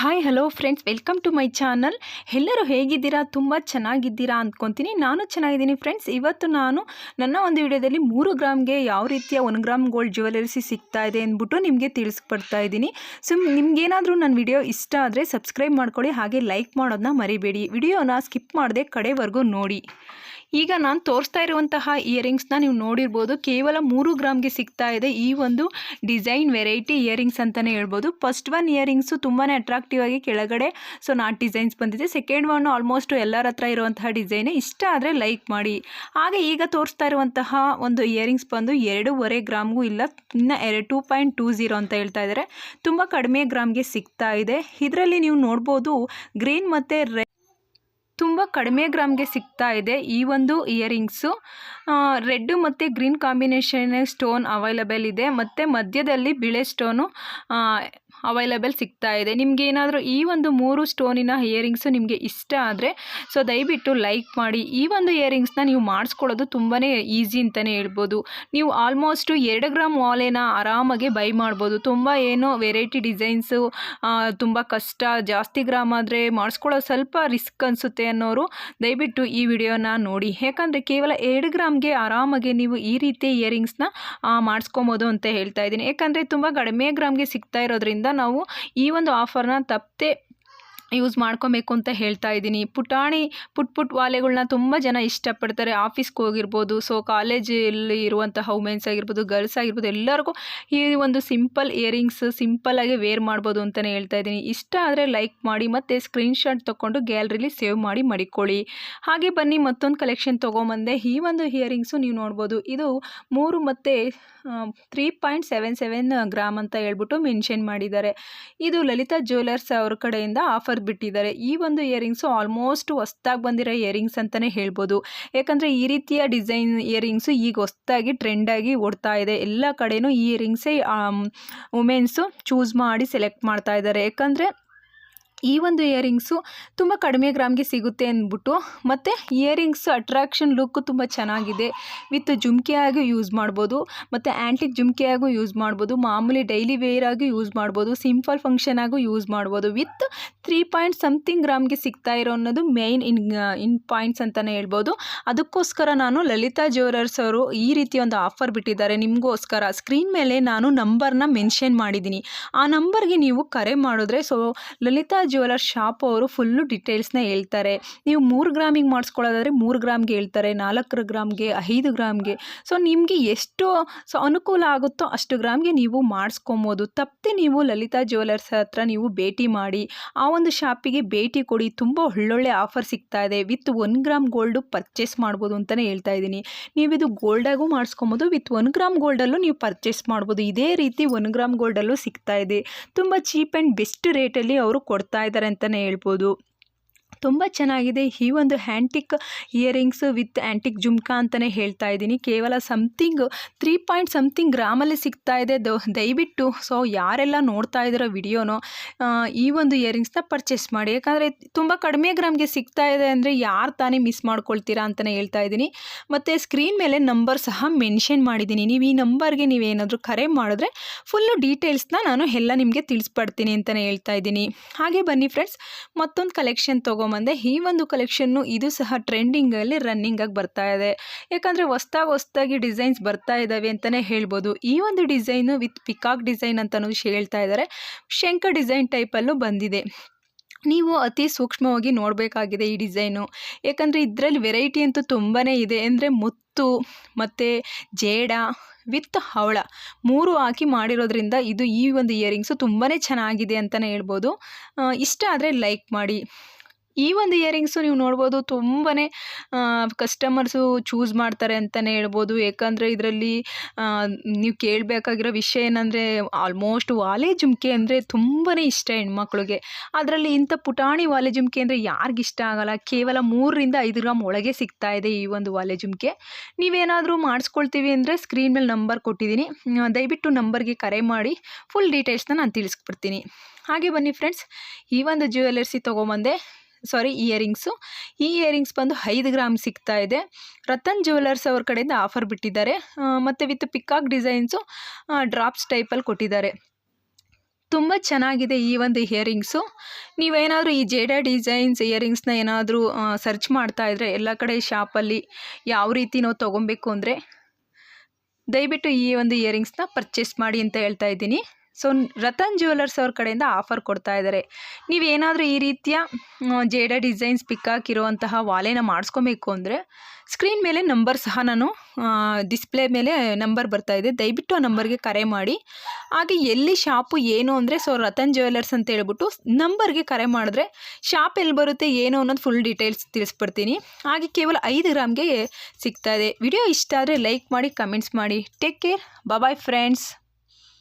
Hi hello friends welcome to my channel ಎಲ್ಲರೂ ಹೇಗಿದ್ದೀರಾ? ತುಂಬ ಚೆನ್ನಾಗಿದ್ದೀರಾ ಅಂದ್ಕೊತೀನಿ. ನಾನು ಚೆನ್ನಾಗಿದ್ದೀನಿ ಫ್ರೆಂಡ್ಸ್ ಇವತ್ತು ನಾನು ನನ್ನ ಒಂದು ವಿಡಿಯೋದಲ್ಲಿ ಮೂರು ಗ್ರಾಮ್ಗೆ ಯಾವ ರೀತಿಯ ಒಂದು ಗ್ರಾಮ್ ಗೋಲ್ಡ್ ಜ್ಯುವೆಲರಿಸಿ ಸಿಗ್ತಾ ಇದೆ ಅಂದ್ಬಿಟ್ಟು ನಿಮಗೆ ತಿಳಿಸ್ಕೊಡ್ತಾ ಇದ್ದೀನಿ. ಸೊ ನಿಮಗೇನಾದರೂ ನನ್ನ ವಿಡಿಯೋ ಇಷ್ಟ ಆದರೆ ಸಬ್ಸ್ಕ್ರೈಬ್ ಮಾಡ್ಕೊಳ್ಳಿ. ಹಾಗೆ ಲೈಕ್ ಮಾಡೋದನ್ನ ಮರಿಬೇಡಿ. ವಿಡಿಯೋನ ಸ್ಕಿಪ್ ಮಾಡದೆ ಕಡೆವರೆಗೂ ನೋಡಿ. ಈಗ ನಾನು ತೋರಿಸ್ತಾ ಇರುವಂತಹ ಇಯರಿಂಗ್ಸ್ನ ನೀವು ನೋಡಿರ್ಬೋದು, ಕೇವಲ ಮೂರು ಗ್ರಾಮ್ಗೆ ಸಿಗ್ತಾ ಇದೆ. ಈ ಒಂದು ಡಿಸೈನ್ ವೆರೈಟಿ ಇಯರಿಂಗ್ಸ್ ಅಂತಲೇ ಹೇಳ್ಬೋದು. ಫಸ್ಟ್ ಒನ್ ಇಯರಿಂಗ್ಸು ತುಂಬಾ ಅಟ್ರಾಕ್ಟಿವ್ ಆಗಿ ಕೆಳಗಡೆ ಸೊ ನಾಟ್ ಡಿಸೈನ್ಸ್ ಬಂದಿದೆ. ಸೆಕೆಂಡ್ ಒನ್ ಆಲ್ಮೋಸ್ಟ್ ಎಲ್ಲರ ಹತ್ರ ಇರುವಂತಹ ಡಿಸೈನೇ ಇಷ್ಟ ಆದರೆ ಲೈಕ್ ಮಾಡಿ. ಹಾಗೆ ಈಗ ತೋರಿಸ್ತಾ ಇರುವಂತಹ ಒಂದು ಇಯರಿಂಗ್ಸ್ ಬಂದು ಎರಡೂವರೆ ಗ್ರಾಮ್ಗೂ ಇಲ್ಲ, ಇನ್ನು ಎರಡು ಟೂ ಪಾಯಿಂಟ್ ಟೂ ಝೀರೋ ಅಂತ ಹೇಳ್ತಾ ಇದ್ದಾರೆ ತುಂಬ ಕಡಿಮೆ ಗ್ರಾಮ್ಗೆ ಸಿಗ್ತಾ ಇದೆ. ಇದರಲ್ಲಿ ನೀವು ನೋಡ್ಬೋದು, ಗ್ರೀನ್ ಮತ್ತು ರೆಡ್ ತುಂಬ ಕಡಿಮೆ ಗ್ರಾಮ್ಗೆ ಸಿಗ್ತಾ ಇದೆ ಈ ಒಂದು ಇಯರಿಂಗ್ಸು. ರೆಡ್ಡು ಮತ್ತು ಗ್ರೀನ್ ಕಾಂಬಿನೇಷನ್ ಸ್ಟೋನ್ ಅವೈಲಬಲ್ ಇದೆ. ಮತ್ತು ಮಧ್ಯದಲ್ಲಿ ಬಿಳೆ ಸ್ಟೋನು ಅವೈಲಬಲ್ ಸಿಗ್ತಾ ಇದೆ. ನಿಮಗೆ ಏನಾದರೂ ಈ ಒಂದು ಮೂರು ಸ್ಟೋನಿನ ಇಯರಿಂಗ್ಸು ನಿಮಗೆ ಇಷ್ಟ ಆದರೆ ಸೊ ದಯವಿಟ್ಟು ಲೈಕ್ ಮಾಡಿ. ಈ ಒಂದು ಇಯರಿಂಗ್ಸ್ನ ನೀವು ಮಾಡಿಸ್ಕೊಳ್ಳೋದು ತುಂಬಾ ಈಸಿ ಅಂತಲೇ ಹೇಳ್ಬೋದು. ನೀವು ಆಲ್ಮೋಸ್ಟು ಎರಡು ಗ್ರಾಮ್ ವಾಲೆನ ಆರಾಮಾಗಿ ಬೈ ಮಾಡ್ಬೋದು. ತುಂಬ ಏನೋ ವೆರೈಟಿ ಡಿಸೈನ್ಸು ತುಂಬ ಕಷ್ಟ, ಜಾಸ್ತಿ ಗ್ರಾಮ್ ಆದರೆ ಮಾಡಿಸ್ಕೊಳ್ಳೋದು ಸ್ವಲ್ಪ ರಿಸ್ಕ್ ಅನಿಸುತ್ತೆ ಅನ್ನೋರು ದಯವಿಟ್ಟು ಈ ವಿಡಿಯೋನ ನೋಡಿ. ಯಾಕಂದರೆ ಕೇವಲ ಎರಡು ಗ್ರಾಮ್ಗೆ ಆರಾಮಾಗಿ ನೀವು ಈ ರೀತಿ ಇಯರಿಂಗ್ಸ್ನ ಮಾಡಿಸ್ಕೊಬೋದು ಅಂತ ಹೇಳ್ತಾ ಇದ್ದೀನಿ. ಯಾಕಂದರೆ ತುಂಬ ಕಡಿಮೆ ಗ್ರಾಮ್ಗೆ ಸಿಗ್ತಾ ಇರೋದ್ರಿಂದ ನಾವು ಈ ಒಂದು ಆಫರ್ನ ತಪ್ಪದೆ ಯೂಸ್ ಮಾಡ್ಕೊಬೇಕು ಅಂತ ಹೇಳ್ತಾ ಇದ್ದೀನಿ. ಪುಟಾಣಿ, ಪುಟ್ ಪುಟ್ ವಾಲೆಗಳನ್ನ ತುಂಬ ಜನ ಇಷ್ಟಪಡ್ತಾರೆ. ಆಫೀಸ್ಗೆ ಹೋಗಿರ್ಬೋದು ಸೊ ಕಾಲೇಜಲ್ಲಿ ಇರುವಂತಹ ವುಮೆನ್ಸ್ ಆಗಿರ್ಬೋದು ಗರ್ಲ್ಸ್ ಆಗಿರ್ಬೋದು, ಎಲ್ಲರಿಗೂ ಈ ಒಂದು ಸಿಂಪಲ್ ಇಯರಿಂಗ್ಸ್ ಸಿಂಪಲ್ಲಾಗಿ ವೇರ್ ಮಾಡ್ಬೋದು ಅಂತಲೇ ಹೇಳ್ತಾ ಇದ್ದೀನಿ. ಇಷ್ಟ ಆದರೆ ಲೈಕ್ ಮಾಡಿ, ಮತ್ತು ಸ್ಕ್ರೀನ್ಶಾಟ್ ತೊಗೊಂಡು ಗ್ಯಾಲರಿಲಿ ಸೇವ್ ಮಾಡಿ ಮಡಿಕೊಳ್ಳಿ. ಹಾಗೆ ಬನ್ನಿ, ಮತ್ತೊಂದು ಕಲೆಕ್ಷನ್ ತೊಗೊಂಬಂದೆ. ಈ ಒಂದು ಇಯರಿಂಗ್ಸು ನೀವು ನೋಡ್ಬೋದು. ಇದು ಮೂರು ಮತ್ತು three point seven seven gram ಅಂತ ಹೇಳ್ಬಿಟ್ಟು ಮೆನ್ಷನ್ ಮಾಡಿದ್ದಾರೆ. ಇದು ಲಲಿತಾ ಜ್ಯುವೆಲರ್ಸ್ ಅವ್ರ ಕಡೆಯಿಂದ ಆಫರ್ ಬಿಟ್ಟಿದ್ದಾರೆ. ಈ ಒಂದು ಇಯರಿಂಗ್ಸು ಆಲ್ಮೋಸ್ಟ್ ಹೊಸ್ದಾಗಿ ಬಂದಿರೋ ಇಯರಿಂಗ್ಸ್ ಅಂತಲೇ ಹೇಳ್ಬೋದು. ಯಾಕಂದರೆ ಈ ರೀತಿಯ ಡಿಸೈನ್ ಇಯರಿಂಗ್ಸು ಈಗ ಹೊಸ್ದಾಗಿ ಟ್ರೆಂಡಾಗಿ ಓಡ್ತಾ ಇದೆ. ಎಲ್ಲ ಕಡೆಯೂ ಈ ಇಯರಿಂಗ್ಸೇ ವುಮೆನ್ಸು ಚೂಸ್ ಮಾಡಿ ಸೆಲೆಕ್ಟ್ ಮಾಡ್ತಾ ಇದ್ದಾರೆ. ಯಾಕಂದರೆ ಈ ಒಂದು ಇಯರಿಂಗ್ಸು ತುಂಬ ಕಡಿಮೆ ಗ್ರಾಮ್ಗೆ ಸಿಗುತ್ತೆ ಅಂದ್ಬಿಟ್ಟು, ಮತ್ತು ಇಯರಿಂಗ್ಸ್ ಅಟ್ರಾಕ್ಷನ್ ಲುಕ್ಕು ತುಂಬ ಚೆನ್ನಾಗಿದೆ. ವಿತ್ ಜುಮ್ಕೆಯಾಗಿ ಯೂಸ್ ಮಾಡ್ಬೋದು, ಮತ್ತು ಆ್ಯಂಟಿಕ್ ಜುಮ್ಕೆಯಾಗೂ ಯೂಸ್ ಮಾಡ್ಬೋದು, ಮಾಮೂಲಿ ಡೈಲಿ ವೇರ್ ಆಗಿ ಯೂಸ್ ಮಾಡ್ಬೋದು ಸಿಂಪಲ್ ಫಂಕ್ಷನಾಗೂ ಯೂಸ್ ಮಾಡ್ಬೋದು. ವಿತ್ ತ್ರೀ ಪಾಯಿಂಟ್ ಸಮಥಿಂಗ್ ಗ್ರಾಮ್ಗೆ ಸಿಗ್ತಾ ಇರೋ ಅನ್ನೋದು ಮೇಯ್ನ್ ಇನ್ ಇನ್ ಪಾಯಿಂಟ್ಸ್ ಅಂತಲೇ ಹೇಳ್ಬೋದು. ಅದಕ್ಕೋಸ್ಕರ ನಾನು ಲಲಿತಾ ಜ್ಯುವೆಲರ್ಸ್ ಅವರು ಈ ರೀತಿ ಒಂದು ಆಫರ್ ಬಿಟ್ಟಿದ್ದಾರೆ. ನಿಮಗೋಸ್ಕರ ಸ್ಕ್ರೀನ್ ಮೇಲೆ ನಾನು ನಂಬರ್ನ ಮೆನ್ಷನ್ ಮಾಡಿದ್ದೀನಿ. ಆ ನಂಬರ್ಗೆ ನೀವು ಕರೆ ಮಾಡಿದ್ರೆ ಸೊ ಲಲಿತಾ ಜ್ಯುವೆಲರ್ ಶಾಪ್ ಅವರು ಫುಲ್ಲು ಡಿಟೇಲ್ಸ್ನ ಹೇಳ್ತಾರೆ. ನೀವು ಮೂರು ಗ್ರಾಮಿಗೆ ಮಾಡಿಸ್ಕೊಳ್ಳೋದಾದರೆ ಮೂರು ಗ್ರಾಮ್ಗೆ ಹೇಳ್ತಾರೆ ನಾಲ್ಕು ಗ್ರಾಮ್ಗೆ, ಐದು ಗ್ರಾಮ್ಗೆ. ಸೊ, ನಿಮಗೆ ಎಷ್ಟು ಸೊ, ಅನುಕೂಲ ಆಗುತ್ತೋ ಅಷ್ಟು ಗ್ರಾಮ್ಗೆ ನೀವು ಮಾಡಿಸ್ಕೊಬೋದು. ತಪ್ಪದೆ ನೀವು ಲಲಿತಾ ಜ್ಯುವೆಲರ್ಸ್ ಹತ್ರ ನೀವು ಭೇಟಿ ಮಾಡಿ, ಆ ಒಂದು ಶಾಪಿಗೆ ಭೇಟಿ ಕೊಡಿ. ತುಂಬ ಒಳ್ಳೊಳ್ಳೆ ಆಫರ್ ಸಿಗ್ತಾ ಇದೆ. With one gram gold purchase ಮಾಡ್ಬೋದು ಅಂತಲೇ ಹೇಳ್ತಾ ಇದ್ದೀನಿ. ನೀವು ಇದು ಗೋಲ್ಡಾಗೂ ಮಾಡಿಸ್ಕೊಬೋದು, ವಿತ್ ಒನ್ ಗ್ರಾಮ್ ಗೋಲ್ಡಲ್ಲೂ ನೀವು ಪರ್ಚೇಸ್ ಮಾಡ್ಬೋದು. ಇದೇ ರೀತಿ ಒನ್ ಗ್ರಾಮ್ ಗೋಲ್ಡಲ್ಲೂ ಸಿಗ್ತಾ ಇದೆ. ತುಂಬ ಚೀಪ್ ಆ್ಯಂಡ್ ಬೆಸ್ಟ್ ರೇಟಲ್ಲಿ ಅವರು ಕೊಡ್ತಾ ಇದ್ದಾರೆ ಅಂತಲೇ ಹೇಳ್ಬೋದು. ತುಂಬ ಚೆನ್ನಾಗಿದೆ. ಈ ಒಂದು antique earrings with antique jhumka ಅಂತಲೇ ಹೇಳ್ತಾ ಇದ್ದೀನಿ. ಕೇವಲ ಸಮಥಿಂಗ್ ತ್ರೀ ಪಾಯಿಂಟ್ ಸಮಥಿಂಗ್ ಗ್ರಾಮಲ್ಲಿ ಸಿಗ್ತಾ ಇದೆ. ದಯವಿಟ್ಟು ಸೊ ಯಾರೆಲ್ಲ ನೋಡ್ತಾ ಇದ್ದೀರೋ ವಿಡಿಯೋನೋ ಈ ಒಂದು ಇಯರಿಂಗ್ಸ್ನ ಪರ್ಚೇಸ್ ಮಾಡಿ. ಯಾಕಂದರೆ ತುಂಬ ಕಡಿಮೆ ಗ್ರಾಮ್ಗೆ ಸಿಗ್ತಾ ಇದೆ ಅಂದರೆ ಯಾರು ತಾನೇ ಮಿಸ್ ಮಾಡ್ಕೊಳ್ತೀರಾ ಅಂತಲೇ ಹೇಳ್ತಾ ಇದ್ದೀನಿ. ಮತ್ತು ಸ್ಕ್ರೀನ್ ಮೇಲೆ ನಂಬರ್ ಸಹ ಮೆನ್ಷನ್ ಮಾಡಿದ್ದೀನಿ. ನೀವು ಈ ನಂಬರ್ಗೆ ನೀವೇನಾದರೂ ಕರೆ ಮಾಡಿದ್ರೆ ಫುಲ್ಲು ಡೀಟೇಲ್ಸ್ನ ನಾನು ಎಲ್ಲ ನಿಮಗೆ ತಿಳಿಸ್ಪಡ್ತೀನಿ ಅಂತಲೇ ಹೇಳ್ತಾ ಇದ್ದೀನಿ. ಹಾಗೆ ಬನ್ನಿ ಫ್ರೆಂಡ್ಸ್ ಮತ್ತೊಂದು ಕಲೆಕ್ಷನ್ ತೊಗೊಂಬಂದೆ ಈ ಒಂದು ಕಲೆಕ್ಷನ್ನು ಇದು ಸಹ ಟ್ರೆಂಡಿಂಗಲ್ಲಿ ರನ್ನಿಂಗಾಗಿ ಬರ್ತಾ ಇದೆ. ಯಾಕಂದರೆ ಹೊಸ್ದಾಗಿ ಹೊಸ್ದಾಗಿ ಡಿಸೈನ್ಸ್ ಬರ್ತಾ ಇದ್ದಾವೆ ಅಂತಲೇ ಹೇಳ್ಬೋದು. ಈ ಒಂದು ಡಿಸೈನು ವಿತ್ ಪಿಕಾಕ್ ಡಿಸೈನ್ ಅಂತಲೂ ಹೇಳ್ತಾ ಇದ್ದಾರೆ ಶಂಕ ಡಿಸೈನ್ ಟೈಪಲ್ಲೂ ಬಂದಿದೆ. ನೀವು ಅತಿ ಸೂಕ್ಷ್ಮವಾಗಿ ನೋಡಬೇಕಾಗಿದೆ ಈ ಡಿಸೈನು ಯಾಕಂದರೆ ಇದರಲ್ಲಿ ವೆರೈಟಿ ಅಂತೂ ತುಂಬಾ ಇದೆ. ಅಂದರೆ ಮುತ್ತು, ಮತ್ತು ಜೇಡ ವಿತ್ ಹವಳ ಮೂರು ಹಾಕಿ ಮಾಡಿರೋದ್ರಿಂದ ಇದು ಈ ಒಂದು ಇಯರಿಂಗ್ಸು ತುಂಬಾ ಚೆನ್ನಾಗಿದೆ ಅಂತಲೇ ಹೇಳ್ಬೋದು. ಇಷ್ಟ ಆದರೆ ಲೈಕ್ ಮಾಡಿ. ಈ ಒಂದು ಇಯರಿಂಗ್ಸು ನೀವು ನೋಡ್ಬೋದು ತುಂಬಾ ಕಸ್ಟಮರ್ಸು ಚೂಸ್ ಮಾಡ್ತಾರೆ ಅಂತಲೇ ಹೇಳ್ಬೋದು. ಯಾಕಂದರೆ ಇದರಲ್ಲಿ ನೀವು ಕೇಳಬೇಕಾಗಿರೋ ವಿಷಯ ಏನಂದರೆ ಆಲ್ಮೋಸ್ಟ್ ವಾಲೆ ಜುಮ್ಕೆ ಅಂದರೆ ತುಂಬಾ ಇಷ್ಟ ಹೆಣ್ಮಕ್ಳಿಗೆ. ಅದರಲ್ಲಿ ಇಂಥ ಪುಟಾಣಿ ವಾಲೆ ಜುಮ್ಕೆ ಅಂದರೆ ಯಾರಿಗಿಷ್ಟ ಆಗಲ್ಲ. ಕೇವಲ ಮೂರರಿಂದ ಐದು ಗ್ರಾಮ್ ಒಳಗೆ ಸಿಗ್ತಾ ಇದೆ ಈ ಒಂದು ವಾಲೆ ಜುಮ್ಕೆ. ನೀವೇನಾದರೂ ಮಾಡಿಸ್ಕೊಳ್ತೀವಿ ಅಂದರೆ ಸ್ಕ್ರೀನ್ ಮೇಲೆ ನಂಬರ್ ಕೊಟ್ಟಿದ್ದೀನಿ. ದಯವಿಟ್ಟು ನಂಬರ್ಗೆ ಕರೆ ಮಾಡಿ ಫುಲ್ ಡೀಟೇಲ್ಸ್ನ ನಾನು ತಿಳಿಸ್ಕೊಡ್ತೀನಿ ಹಾಗೆ ಬನ್ನಿ ಫ್ರೆಂಡ್ಸ್ ಈ ಒಂದು ಜ್ಯುವೆಲ್ಲರ್ಸಿ ತೊಗೊಂಬಂದೆ ಸಾರಿ, ಇಯರಿಂಗ್ಸು. ಈ ಇಯರಿಂಗ್ಸ್ ಬಂದು ಐದು ಗ್ರಾಮ್ ಸಿಗ್ತಾ ಇದೆ. ರತನ್ ಜ್ಯುವೆಲರ್ಸ್ ಅವ್ರ ಕಡೆಯಿಂದ ಆಫರ್ ಬಿಟ್ಟಿದ್ದಾರೆ. ಮತ್ತು ವಿತ್ ಪಿಕಾಕ್ ಡಿಸೈನ್ಸು ಡ್ರಾಪ್ಸ್ ಟೈಪಲ್ಲಿ ಕೊಟ್ಟಿದ್ದಾರೆ. ತುಂಬ ಚೆನ್ನಾಗಿದೆ ಈ ಒಂದು ಇಯರಿಂಗ್ಸು. ನೀವೇನಾದರೂ ಈ ಜೇಡ ಡಿಸೈನ್ಸ್ ಇಯರಿಂಗ್ಸ್ನ ಏನಾದರೂ ಸರ್ಚ್ ಮಾಡ್ತಾ ಇದ್ದರೆ ಎಲ್ಲ ಕಡೆ ಶಾಪಲ್ಲಿ ಯಾವ ರೀತಿ ನಾವು ತೊಗೊಬೇಕು ಅಂದರೆ ದಯವಿಟ್ಟು ಈ ಒಂದು ಇಯರಿಂಗ್ಸ್ನ ಪರ್ಚೇಸ್ ಮಾಡಿ ಅಂತ ಹೇಳ್ತಾ ಇದ್ದೀನಿ. ಸೊ ರತನ್ ಜ್ಯುವೆಲರ್ಸ್ ಅವ್ರ ಕಡೆಯಿಂದ ಆಫರ್ ಕೊಡ್ತಾ ಇದ್ದಾರೆ ನೀವೇನಾದರೂ ಈ ರೀತಿಯ ಜೇಡ ಡಿಸೈನ್ಸ್ ಪಿಕ್ ಹಾಕಿರುವಂತಹ ವಾಲೆನ ಮಾಡಿಸ್ಕೊಬೇಕು ಅಂದರೆ ಸ್ಕ್ರೀನ್ ಮೇಲೆ ನಂಬರ್ ಸಹ ನಾನು ಡಿಸ್ಪ್ಲೇ ಮೇಲೆ ನಂಬರ್ ಬರ್ತಾ ಇದೆ. ದಯವಿಟ್ಟು ಆ ನಂಬರ್ಗೆ ಕರೆ ಮಾಡಿ. ಹಾಗೆ ಎಲ್ಲಿ ಶಾಪು ಏನು ಅಂದರೆ ಸೊ ರತನ್ ಜ್ಯುವೆಲರ್ಸ್ ಅಂತ ಹೇಳ್ಬಿಟ್ಟು ನಂಬರ್ಗೆ ಕರೆ ಮಾಡಿದ್ರೆ ಶಾಪ್ ಎಲ್ಲಿ ಬರುತ್ತೆ, ಏನು ಅನ್ನೋದು ಫುಲ್ ಡೀಟೇಲ್ಸ್ ತಿಳಿಸ್ಬಿಡ್ತೀನಿ. ಹಾಗೆ ಕೇವಲ ಐದು ಗ್ರಾಮ್ಗೆ ಸಿಗ್ತಾ ಇದೆ. ವಿಡಿಯೋ ಇಷ್ಟ ಆದರೆ ಲೈಕ್ ಮಾಡಿ ಕಮೆಂಟ್ಸ್ ಮಾಡಿ. Take care bye friends